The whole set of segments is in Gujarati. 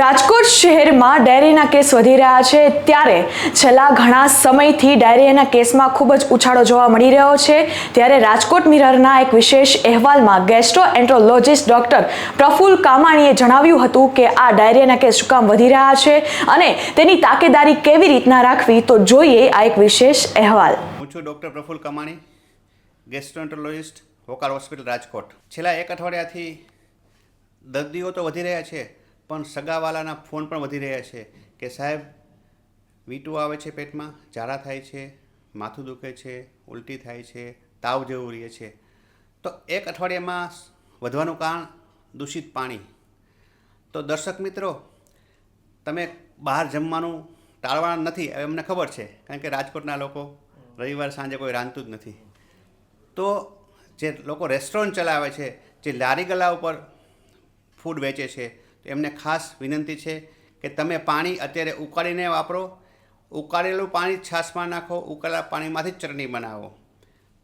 રાજકોટ શહેરમાં ડાયરિયાના કેસ વધી રહ્યા છે. ત્યારે છેલ્લા ઘણા સમયથી ડાયરિયાના કેસમાં ખૂબ જ ઉછાળો જોવા મળી રહ્યો છે. ત્યારે રાજકોટ મિરરના એક વિશેષ અહેવાલમાં ગેસ્ટ્રો એન્ટ્રોલોજિસ્ટ ડોક્ટર પ્રફુલ કામાણીએ જણાવ્યું હતું કે આ ડાયરિયાના કેસ શું કામ વધી રહ્યા છે અને તેની તાકેદારી કેવી રીતના રાખવી તો જોઈએ આ એક વિશેષ અહેવાલ. હું છું ડૉક્ટર પ્રફુલ કમાણી ગેસ્ટ્રોન્ટોલોજિસ્ટ હોકાર હોસ્પિટલ રાજકોટ. છેલ્લા એક અઠવાડિયાથી દર્દીઓ તો વધી રહ્યા છે. પણ સગાવાલાના ફોન પણ વધી રહ્યા છે કે સાહેબ, વીંટું આવે છે પેટમાં ઝાડા થાય છે, માથું દુખે છે, ઉલટી થાય છે, તાવ જેવું રહે છે. તો એક અઠવાડિયામાં વધવાનું કારણ દૂષિત પાણી. તો દર્શક મિત્રો, તમે બહાર જમવાનું ટાળવાના નથી, હવે અમને ખબર છે, કારણ કે રાજકોટના લોકો રવિવાર સાંજે કોઈ રાંધતું જ નથી. તો જે લોકો રેસ્ટોરન્ટ ચલાવે છે, જે લારી ગલા ઉપર ફૂડ વેચે છે એમને ખાસ વિનંતી છે કે તમે પાણી અત્યારે ઉકાળીને વાપરો, ઉકાળેલું પાણી છાશમાં નાખો, ઉકાળેલા પાણીમાંથી ચટણી બનાવો.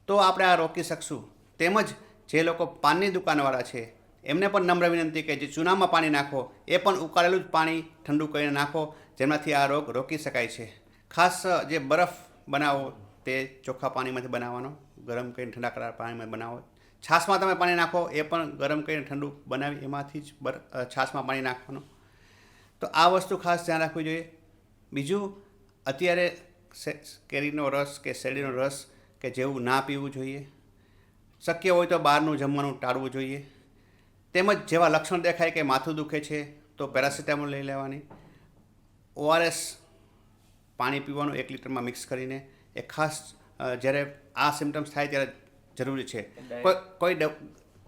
તો આપણે આ રોકી શકશું. તેમજ જે લોકો પાનની દુકાનવાળા છે, એમને પણ નમ્ર વિનંતી કે જે ચૂનામાં પાણી નાખો, એ પણ ઉકાળેલું જ પાણી ઠંડુ કરીને નાખો, જેનાથી આ રોગ રોકી શકાય છે. ખાસ જે બરફ બનાવો, તે ચોખ્ખા પાણીમાંથી બનાવવાનો, ગરમ કરીને ઠંડા કરાર પાણીમાં બનાવો છાશમાં તમે પાણી નાખો, એ પણ ગરમ કરીને ઠંડુ બનાવી, એમાંથી જ બર છાશમાં પાણી નાખવાનું. તો આ વસ્તુ ખાસ ધ્યાન રાખવી જોઈએ. બીજું, અત્યારે કેરીનો રસ કે શેરડીનો રસ કે જેવું ના પીવું જોઈએ. શક્ય હોય તો બહારનું જમવાનું ટાળવું જોઈએ. તેમજ જેવા લક્ષણ દેખાય કે માથું દુખે છે, તો પેરાસિટામોલ લઈ લેવાની. ઓઆરએસ પાણી પીવાનું એક લીટરમાં મિક્સ કરીને. એ ખાસ જ્યારે આ સિમ્ટમ્સ થાય ત્યારે જરૂરી છે. કોઈ કોઈ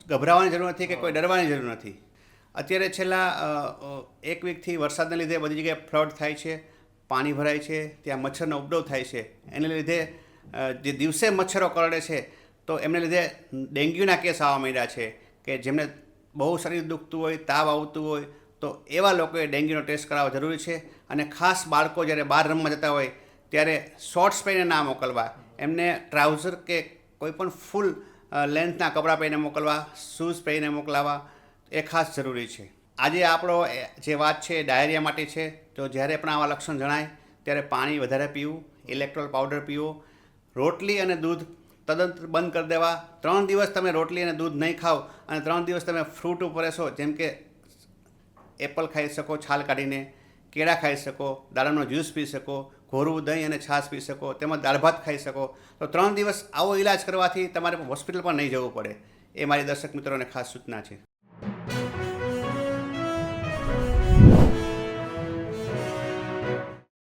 ગભરાવાની જરૂર નથી કે કોઈ ડરવાની જરૂર નથી. અત્યારે છેલ્લા એક વીકથી વરસાદને લીધે બધી જગ્યાએ ફ્લડ થાય છે પાણી ભરાય છે ત્યાં મચ્છરનો ઉપદ્રવ થાય છે. એને લીધે જે દિવસે મચ્છરો કરડે છે તો એમને લીધે ડેન્ગ્યુના કેસ આવવા માંડ્યા છે કે જેમને બહુ શરીર દુખતું હોય તાવ આવતું હોય તો એવા લોકોએ ડેન્ગ્યુનો ટેસ્ટ કરાવવો જરૂરી છે. અને ખાસ બાળકો જ્યારે બહાર રમવા જતા હોય ત્યારે શોર્ટ્સ પહેરીને ના મોકલવા. એમને ટ્રાઉઝર કે કોઈ પણ ફૂલ લેન્થના કપડાં પહેરીને મોકલવા શૂઝ પહેરીને મોકલાવા, એ ખાસ જરૂરી છે. આજે આપણો જે વાત છે ડાયરિયા માટે છે. તો જ્યારે પણ આવા લક્ષણ જણાય, ત્યારે પાણી વધારે પીવું ઇલેક્ટ્રોલ પાવડર પીવો, રોટલી અને દૂધ તદ્દન બંધ કરી દેવા. ત્રણ દિવસ તમે રોટલી અને દૂધ નહીં ખાઓ અને ત્રણ દિવસ તમે ફ્રૂટ ઉપર રહેશો જેમ કે એપલ ખાઈ શકો, છાલ કાઢીને, કેળા ખાઈ શકો દાડમનો જ્યુસ પી શકો ઘોરું દહીં અને છાશ પી શકો તેમજ દાળ ભાત ખાઈ શકો. તો ત્રણ દિવસ આવો ઈલાજ કરવાથી તમારે હોસ્પિટલ પણ નહીં જવું પડે. એ મારી દર્શક મિત્રોને ખાસ સૂચના છે.